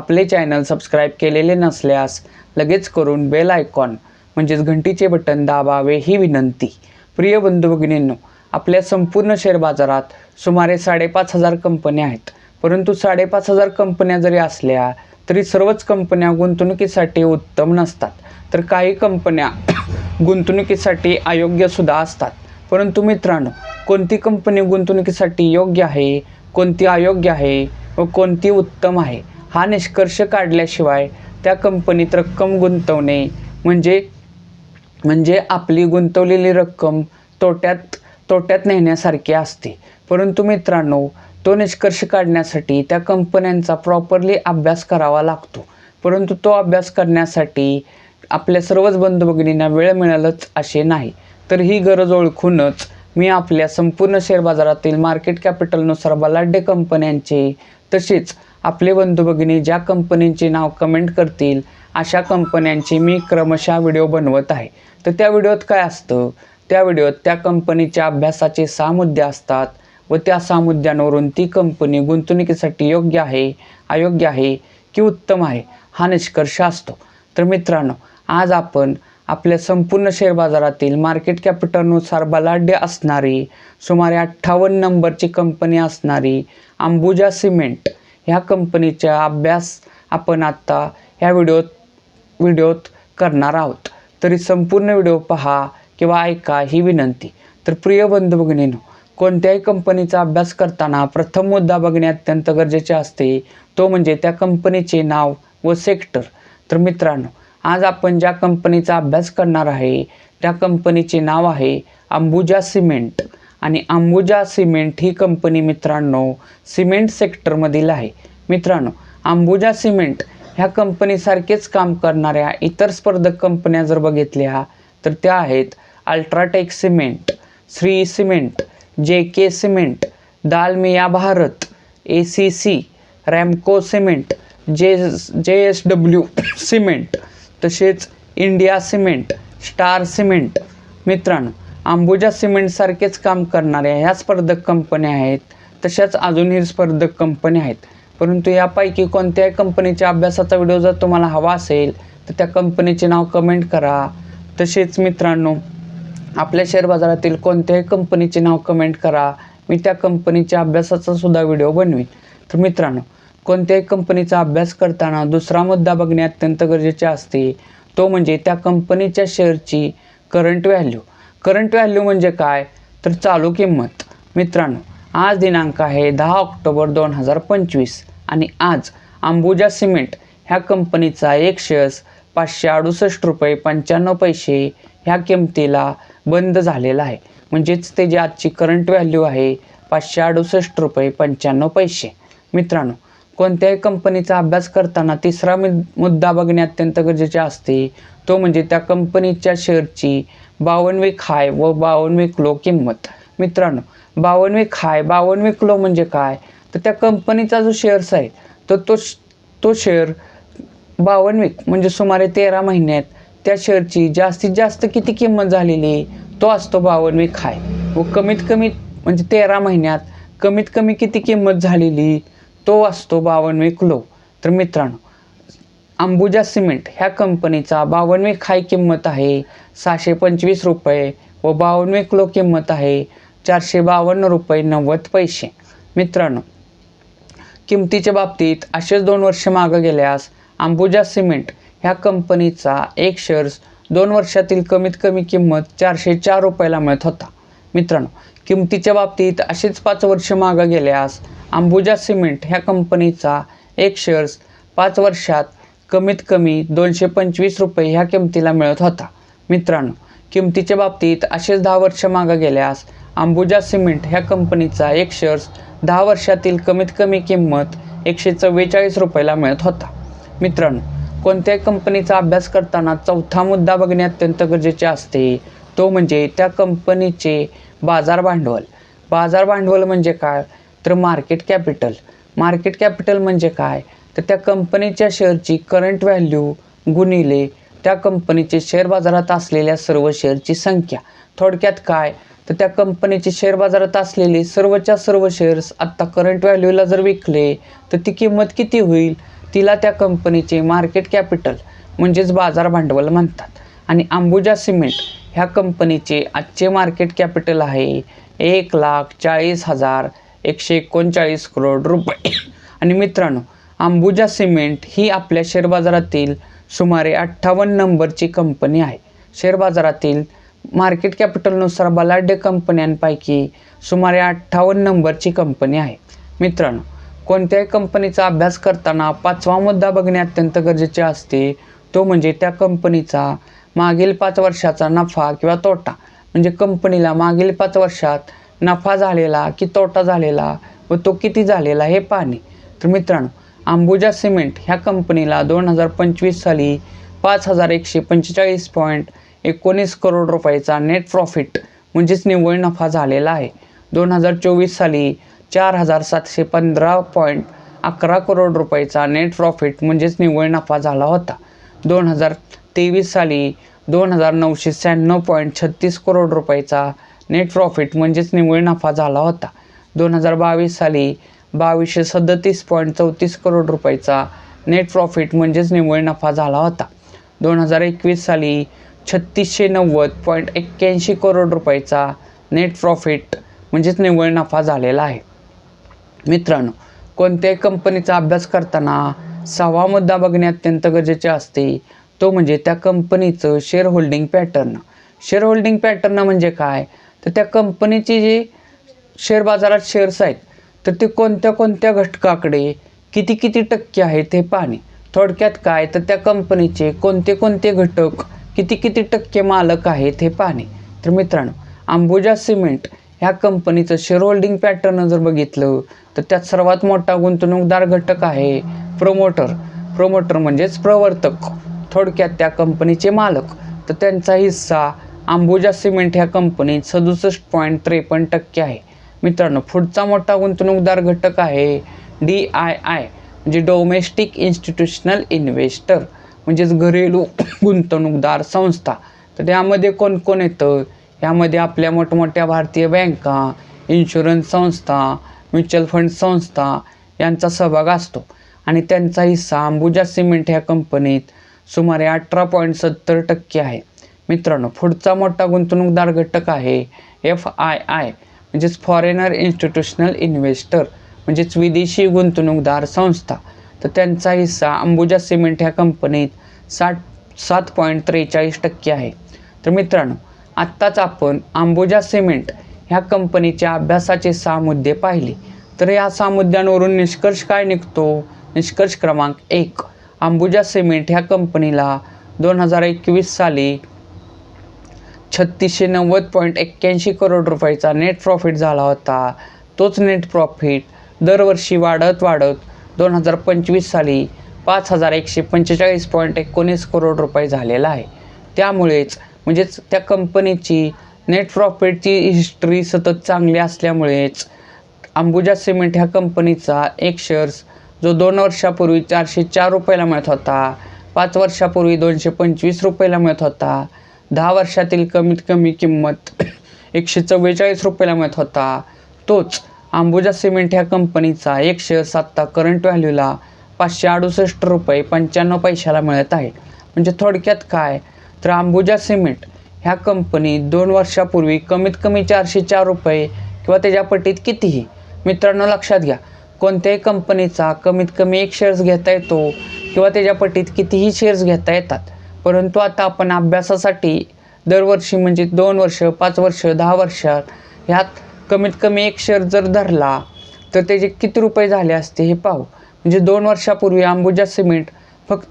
आपले channel subscribe केलेले नसल्यास लगेच करून बेल आयकॉन म्हणजेच घंटीचे बटन दाबावे ही विनंती. प्रिय बंधू भगिनींनो आपल्या संपूर्ण शेअर बाजारात सुमारे साडेपाच हजार कंपन्या आहेत. परंतु साडेपाच हजार कंपन्या जरी असल्या तरी सर्वच कंपन्या गुंतवणुकीसाठी उत्तम नसतात. तर काही कंपन्या गुंतवणुकीसाठी अयोग्यसुद्धा असतात. परंतु मित्रांनो कोणती कंपनी गुंतवणुकीसाठी योग्य आहे कोणती अयोग्य आहे व कोणती उत्तम आहे? हा निष्कर्ष काढल्याशिवाय त्या कंपनीत रक्कम गुंतवणे म्हणजे म्हणजे आपली गुंतवलेली रक्कम तोट्यात तोट्यात नेण्यासारखी असते. परंतु मित्रांनो तो निष्कर्ष काढण्यासाठी त्या कंपन्यांचा प्रॉपरली अभ्यास करावा लागतो. परंतु तो अभ्यास करण्यासाठी आपल्या सर्वच बंधू भगिनींना वेळ मिळालंच असे नाही. तर ही गरज ओळखूनच मी आपल्या संपूर्ण शेअर बाजारातील मार्केट कॅपिटलनुसार बलाढ्य कंपन्यांचे तसेच आपले बंधू भगिनी ज्या कंपनींचे नाव कमेंट करतील अशा कंपन्यांचे मी क्रमशः व्हिडिओ बनवत आहे. तर त्या व्हिडिओत काय असतं? त्या व्हिडिओत त्या कंपनीच्या अभ्यासाचे सहा मुद्दे असतात व त्या सहा मुद्द्यांवरून ती कंपनी गुंतवणुकीसाठी योग्य आहे अयोग्य आहे की उत्तम आहे हा निष्कर्ष असतो. तर मित्रांनो आज आपण आपल्या संपूर्ण शेअर बाजारातील मार्केट कॅपिटलनुसार बलाढ्य असणारी सुमारे अठ्ठावन्न नंबरची कंपनी असणारी अंबुजा सिमेंट ह्या कंपनीचा अभ्यास आपण आत्ता ह्या व्हिडिओत व्हिडिओत करणार आहोत. तरी संपूर्ण व्हिडिओ पहा किंवा ऐका ही विनंती. तर प्रिय बंधू भगिनीनो कोणत्याही कंपनीचा अभ्यास करताना प्रथम मुद्दा बघणे अत्यंत गरजेचे असते. तो म्हणजे त्या कंपनीचे नाव व सेक्टर. तर मित्रांनो आज आपण ज्या कंपनीचा अभ्यास करणार आहे त्या कंपनीचे नाव आहे अंबुजा सिमेंट. आणि अंबुजा सिमेंट ही कंपनी मित्रांनो सिमेंट सेक्टरमधील आहे. मित्रांनो अंबुजा सिमेंट ह्या कंपनीसारखेच काम करणाऱ्या इतर स्पर्धक कंपन्या जर बघितल्या तर त्या आहेत UltraTech cement Shree cement J K cement Dalmia Bharat A C C Ramco cement J J S W cement तसेच इंडिया सिमेंट स्टार सिमेंट. मित्रांनो अंबुजा सिमेंटसारखेच काम करणाऱ्या ह्या स्पर्धक कंपन्या आहेत. तशाच अजूनही स्पर्धक कंपन्या आहेत. परंतु यापैकी कोणत्याही कंपनीच्या अभ्यासाचा व्हिडिओ जर तुम्हाला हवा असेल तर त्या कंपनीचे नाव कमेंट करा. तसेच मित्रांनो आपल्या शेअर बाजारातील कोणत्याही कंपनीचे नाव कमेंट करा. मी त्या कंपनीच्या अभ्यासाचा सुद्धा व्हिडिओ बनवीन. तर मित्रांनो कोणत्याही कंपनीचा अभ्यास करताना दुसरा मुद्दा बघणे अत्यंत गरजेचे असते. तो म्हणजे त्या कंपनीच्या शेअरची करंट व्हॅल्यू करंट व्हॅल्यू म्हणजे काय? तर चालू किंमत. मित्रांनो आज दिनांक आहे दहा ऑक्टोबर दोन हजार पंचवीस आणि आज अंबुजा सिमेंट ह्या कंपनीचा एक शेअर्स पाचशे अडुसष्ट रुपये पंच्याण्णव पैसे ह्या किमतीला बंद झालेला आहे. म्हणजेच त्याची आजची करंट व्हॅल्यू आहे पाचशे अडुसष्ट रुपये पंच्याण्णव पैसे. मित्रांनो कोणत्याही कंपनीचा अभ्यास करताना तिसरा मुद्दा बघणे अत्यंत गरजेचे असते. तो म्हणजे त्या कंपनीच्या शेअरची बावनवीक खाय व बावनवीक लो किंमत. मित्रांनो बावनवीक खाय बावनवीक लो म्हणजे काय? तर त्या कंपनीचा जो शेअर्स आहे तर तो तो शेअर बावनवीक म्हणजे सुमारे तेरा महिन्यात त्या शेअरची जास्तीत जास्त किती किंमत झालेली? तो असतो बावनवीक हाय व कमीत कमी म्हणजे तेरा महिन्यात कमीत कमी किती किंमत झालेली? तो असतो बावनवे किलो तर मित्रांनो अंबुजा सिमेंट ह्या कंपनीचा बावनवे खाय किंमत आहे. सहाशे पंचवीस रुपये व बावनवे किलो किंमत आहे. चारशे बावन्न रुपये नव्वद पैसे. मित्रांनो किमतीच्या बाबतीत असेच दोन वर्ष मागं गेल्यास अंबुजा सिमेंट ह्या कंपनीचा एक शेअर्स दोन वर्षातील कमीत कमी किंमत चारशे चार रुपयाला मिळत होता. मित्रांनो किमतीच्या बाबतीत असेच पाच वर्ष मागं गेल्यास अंबुजा सिमेंट ह्या कंपनीचा एक शेअर्स पाच वर्षात कमीत कमी दोनशे पंचवीस रुपये ह्या किमतीला मिळत होता. मित्रांनो किमतीच्या बाबतीत असेच दहा वर्ष मागं गेल्यास अंबुजा सिमेंट ह्या कंपनीचा एक शेअर्स दहा वर्षातील कमीत कमी किंमत एकशे चव्वेचाळीस रुपयाला मिळत होता. मित्रांनो कोणत्याही कंपनीचा अभ्यास करताना चौथा मुद्दा बघणे अत्यंत गरजेचे असते. तो म्हणजे त्या कंपनीचे बाजार भांडवल. बाजार भांडवल म्हणजे काय? तर मार्केट कॅपिटल मार्केट कॅपिटल म्हणजे काय? तर त्या कंपनीच्या शेअरची करंट व्हॅल्यू गुणिले त्या कंपनीचे शेअर बाजारात असलेल्या सर्व शेअरची संख्या. थोडक्यात काय? तर त्या कंपनीचे शेअर बाजारात असलेले सर्वच्या सर्व शेअर्स आत्ता करंट व्हॅल्यूला जर विकले तर ती किंमत किती होईल? तिला त्या कंपनीचे मार्केट कॅपिटल म्हणजेच बाजार भांडवल म्हणतात. आणि अंबुजा सिमेंट ह्या कंपनीचे आजचे मार्केट कॅपिटल आहे एक लाख चाळीस हजार एकशे एकोणचाळीस करोड रुपये. आणि मित्रांनो अंबुजा सिमेंट ही आपल्या शेअर बाजारातील सुमारे अठ्ठावन्न नंबरची कंपनी आहे. शेअर बाजारातील मार्केट कॅपिटलनुसार बलाढ्य कंपन्यांपैकी सुमारे अठ्ठावन्न नंबरची कंपनी आहे. मित्रांनो कोणत्याही कंपनीचा अभ्यास करताना पाचवा मुद्दा बघणे अत्यंत गरजेचे असते. तो म्हणजे त्या कंपनीचा मागील पाच वर्षाचा नफा किंवा तोटा. म्हणजे कंपनीला मागील पाच वर्षात नफा झालेला की तोटा झालेला व तो किती झालेला हे पाहणे. तर मित्रांनो अंबुजा सिमेंट ह्या कंपनीला दोन हजार पंचवीस साली पाच हजार एकशे पंचेचाळीस पॉईंट एकोणीस करोड रुपयाचा नेट प्रॉफिट म्हणजेच निव्वळ नफा झालेला आहे. दोन हजार चोवीस साली चार हजार सातशे पंधरा पॉईंट अकरा करोड रुपयाचा नेट प्रॉफिट म्हणजेच निव्वळ नफा झाला होता. दोन हजार तेवीस साली दोन हजार नऊशे शहाण्णव पॉईंट छत्तीस करोड रुपयाचा नेट प्रॉफिट म्हणजेच निव्वळ नफा झाला होता. दोन हजार बावीस साली बावीसशे सदतीस पॉईंट चौतीस करोड रुपयाचा नेट प्रॉफिट म्हणजेच निव्वळ नफा झाला होता. दोन हजार एकवीस साली छत्तीसशे नव्वद पॉईंट एक्क्याऐंशी करोड रुपयाचा नेट प्रॉफिट म्हणजेच निव्वळ नफा झालेला आहे. मित्रांनो कोणत्याही कंपनीचा अभ्यास करताना सहावा मुद्दा बघणे अत्यंत गरजेचे असते. तो म्हणजे त्या कंपनीचं share holding pattern share holding pattern म्हणजे काय? तर त्या कंपनीचे जे शेअर बाजारात शेअर्स आहेत तर ते कोणत्या कोणत्या घटकाकडे किती किती टक्के आहेत हे पाहणे. थोडक्यात काय? तर त्या कंपनीचे कोणते कोणते घटक किती किती टक्के मालक आहेत हे पाहणे. तर मित्रांनो अंबुजा सिमेंट ह्या कंपनीचं शेअर होल्डिंग पॅटर्न जर बघितलं तर त्यात सर्वात मोठा गुंतवणूकदार घटक आहे प्रोमोटर प्रोमोटर म्हणजेच प्रवर्तक. थोडक्यात त्या कंपनीचे मालक. तर त्यांचा हिस्सा अंबुजा सिमेंट ह्या कंपनीत सदुसष्ट पॉईंट त्रेपन्न टक्के आहे. मित्रांनो पुढचा मोठा गुंतवणूकदार घटक आहे डी आय आय म्हणजे डोमेस्टिक इन्स्टिट्यूशनल इन्व्हेस्टर म्हणजेच घरेलू गुंतवणूकदार संस्था. तर त्यामध्ये कोण कोण येतं? यामध्ये आपल्या मोठमोठ्या भारतीय बँका इन्शुरन्स संस्था म्युच्युअल फंड संस्था यांचा सहभाग असतो. आणि त्यांचा हिस्सा अंबुजा सिमेंट ह्या कंपनीत सुमारे अठरा पॉईंट सत्तर टक्के आहे. मित्रांनो पुढचा मोठा गुंतवणूकदार घटक आहे एफ आय आय म्हणजेच फॉरेनर इन्स्टिट्यूशनल इन्व्हेस्टर म्हणजेच विदेशी गुंतवणूकदार संस्था. तर त्यांचा हिस्सा अंबुजा सिमेंट ह्या कंपनीत साठ सात पॉईंट त्रेचाळीस टक्के आहे. तर मित्रांनो आत्ताच आपण अंबुजा सिमेंट ह्या कंपनीच्या अभ्यासाचे सहा मुद्दे पाहिले. तर या सहा मुद्द्यांवरून निष्कर्ष काय निघतो? निष्कर्ष क्रमांक एक अंबुजा सिमेंट ह्या कंपनीला दोन हजार एकवीस साली छत्तीसशे नव्वद पॉईंट एक्क्याऐंशी करोड रुपयाचा नेट प्रॉफिट झाला होता. तोच नेट प्रॉफिट दरवर्षी वाढत वाढत दोन हजार पंचवीस साली पाच हजार एकशे पंचेचाळीस पॉईंट एकोणीस करोड रुपये झालेला आहे. त्यामुळेच म्हणजेच त्या कंपनीची नेट प्रॉफिटची हिस्ट्री सतत चांगली असल्यामुळेच अंबुजा सिमेंट ह्या कंपनीचा एक शेअर्स जो दोन वर्षापूर्वी चारशे चार रुपयाला मिळत होता पाच वर्षापूर्वी दोनशे पंचवीस रुपयाला मिळत होता दहा वर्षातील कमीत कमी किंमत एकशे चव्वेचाळीस रुपयाला मिळत होता. तोच अंबुजा सिमेंट ह्या कंपनीचा एक शेअर्स आत्ता करंट व्हॅल्यूला पाचशे अडुसष्ट रुपये पंच्याण्णव पैशाला मिळत आहे. म्हणजे थोडक्यात काय? तर अंबुजा सिमेंट ह्या कंपनी दोन वर्षापूर्वी कमीत कमी चारशे चार रुपये किंवा त्याच्या पटीत कितीही? मित्रांनो लक्षात घ्या. कोणत्याही कंपनीचा कमीत कमी एक शेअर्स घेता येतो किंवा त्याच्या पटीत कितीही शेअर्स घेता येतात. परंतु आता आपण अभ्यासासाठी दरवर्षी म्हणजे दोन वर्ष पाच वर्ष दहा वर्षात ह्यात कमीत कमी एक शेअर जर धरला तर त्याचे किती रुपये झाले असते हे पाहू. म्हणजे दोन वर्षापूर्वी अंबुजा सिमेंट फक्त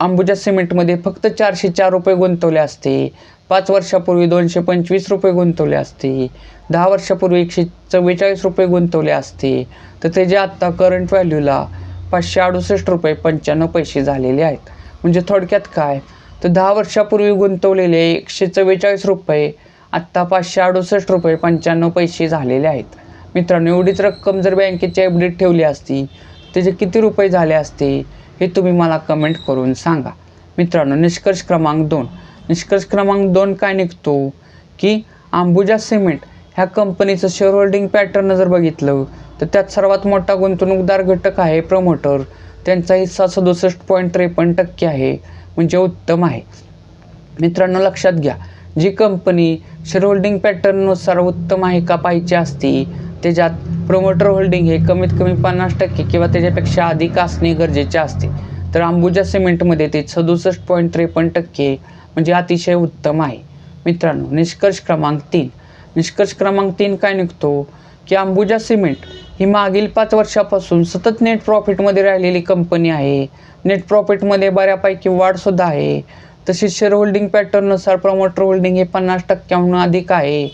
अंबुजा सिमेंटमध्ये फक्त चारशे चार रुपये गुंतवले असते. पाच वर्षापूर्वी दोनशे पंचवीस रुपये गुंतवले असते. दहा वर्षापूर्वी एकशे चव्वेचाळीस रुपये गुंतवले असते. तर त्याचे आत्ता करंट व्हॅल्यूला पाचशे अडुसष्ट रुपये पंच्याण्णव पैसे झालेले आहेत. म्हणजे थोडक्यात काय? तर दहा वर्षापूर्वी गुंतवलेले एकशे चव्वेचाळीस रुपये आत्ता पाचशे अडुसष्ट रुपये पंच्याण्णव पैसे झालेले आहेत. मित्रांनो एवढीच रक्कम जर बँकेची अपडेट ठेवली असती त्याचे किती रुपये झाले असते हे तुम्ही मला कमेंट करून सांगा. मित्रांनो निष्कर्ष क्रमांक दोन. निष्कर्ष क्रमांक दोन काय निघतो? की अंबुजा सिमेंट ह्या कंपनीचं शेअर होल्डिंग पॅटर्न जर बघितलं तर त्यात सर्वात मोठा गुंतवणूकदार घटक आहे प्रमोटर त्यांचा हिस्सा सदुसष्ट पॉईंट त्रेपन्न टक्के आहे म्हणजे उत्तम आहे. मित्रांनो लक्षात घ्या जी कंपनी शेअर होल्डिंग पॅटर्ननुसार उत्तम आहे का पाहिजे असती त्याच्यात प्रमोटर होल्डिंग हे कमीत कमी पन्नास टक्के किंवा त्याच्यापेक्षा अधिक असणे गरजेचे असते. तर अंबुजा सिमेंटमध्ये ते सदुसष्ट पॉईंट त्रेपन्न टक्के म्हणजे अतिशय उत्तम आहे. मित्रांनो निष्कर्ष क्रमांक तीन. निष्कर्ष क्रमांक तीन काय निघतो? की अंबुजा सिमेंट ही मागील पाच वर्षापासून सतत नेट प्रॉफिटमध्ये राहिलेली कंपनी आहे. नेट प्रॉफिटमध्ये बऱ्यापैकी वाढसुद्धा आहे. तसेच शेअर होल्डिंग पॅटर्ननुसार प्रमोटर होल्डिंग हे पन्नास टक्क्याहून अधिक आहे.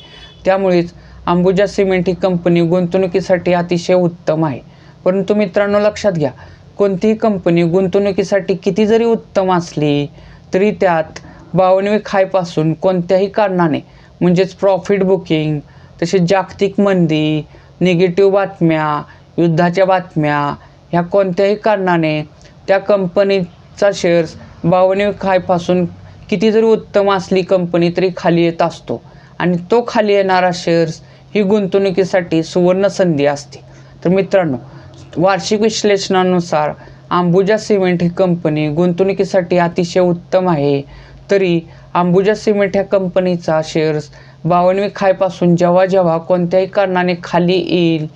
त्यामुळेच अंबुजा सिमेंट ही कंपनी गुंतवणुकीसाठी अतिशय उत्तम आहे. परंतु मित्रांनो लक्षात घ्या कोणतीही कंपनी गुंतवणुकीसाठी किती जरी उत्तम असली तरी त्यात बावनवी खायपासून कोणत्याही कारणाने म्हणजेच प्रॉफिट बुकिंग तसेच जागतिक मंदी निगेटिव्ह बातम्या युद्धाच्या बातम्या ह्या कोणत्याही कारणाने त्या कंपनीचा शेअर्स बावनवे खायपासून किती जरी उत्तम असली कंपनी तरी खाली येत असतो. आणि तो खाली येणारा शेअर्स ही गुंतवणुकीसाठी सुवर्ण संधी असते. तर मित्रांनो वार्षिक विश्लेषणानुसार अंबुजा सिमेंट ही कंपनी गुंतवणुकीसाठी अतिशय उत्तम आहे. तरी अंबुजा सिमेंट ह्या कंपनीचा शेअर्स बावनवी खायपासून जेव्हा जेव्हा कोणत्याही कारणाने खाली येईल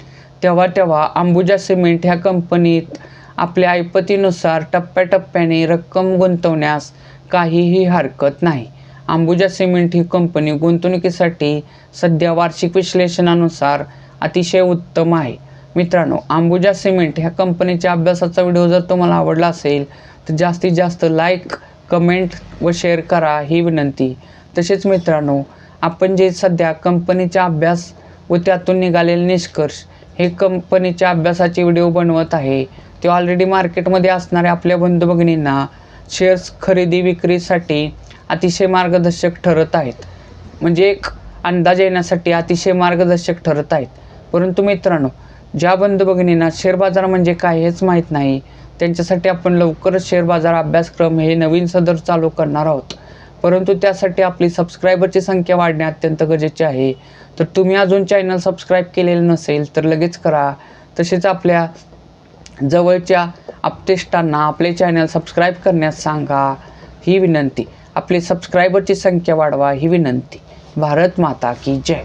तेव्हा तेव्हा अंबुजा सिमेंट ह्या कंपनीत आपल्या ऐपतीनुसार टप्प्याटप्प्याने रक्कम गुंतवण्यास काहीही हरकत नाही. अंबुजा सिमेंट ही कंपनी गुंतवणुकीसाठी सध्या वार्षिक विश्लेषणानुसार अतिशय उत्तम आहे. मित्रांनो अंबुजा सिमेंट ह्या कंपनीच्या अभ्यासाचा व्हिडिओ जर तुम्हाला आवडला असेल तर जास्तीत जास्त लाईक कमेंट व शेअर करा ही विनंती. तसेच मित्रांनो आपण जे सध्या कंपनीचा अभ्यास व त्यातून निघालेले निष्कर्ष हे कंपनीच्या अभ्यासाचे व्हिडिओ बनवत आहे. ते ऑलरेडी मार्केटमध्ये असणाऱ्या आपल्या बंधू भगिनींना शेअर्स खरेदी विक्रीसाठी अतिशय मार्गदर्शक ठरत आहेत. म्हणजे एक अंदाज येण्यासाठी अतिशय मार्गदर्शक ठरत आहेत. परंतु मित्रांनो ज्या बंधू भगिनींना शेअर बाजार म्हणजे काय हेच माहीत नाही. त्यांच्यासाठी आपण लवकरच शेअर बाजार अभ्यासक्रम हे नवीन सदर चालू करणार आहोत. परंतु त्यासाठी आपली सबस्क्रायबरची संख्या वाढणे अत्यंत गरजेचे आहे. तर तुम्ही अजून चॅनल सबस्क्राईब केलेलं नसेल तर लगेच करा. तसेच आपल्या जवळच्या आपतेष्टांना आपले चॅनल सबस्क्राईब करण्यास सांगा. ही विनंती. आपली सबस्क्रायबरची संख्या वाढवा ही विनंती. भारत माता की जय.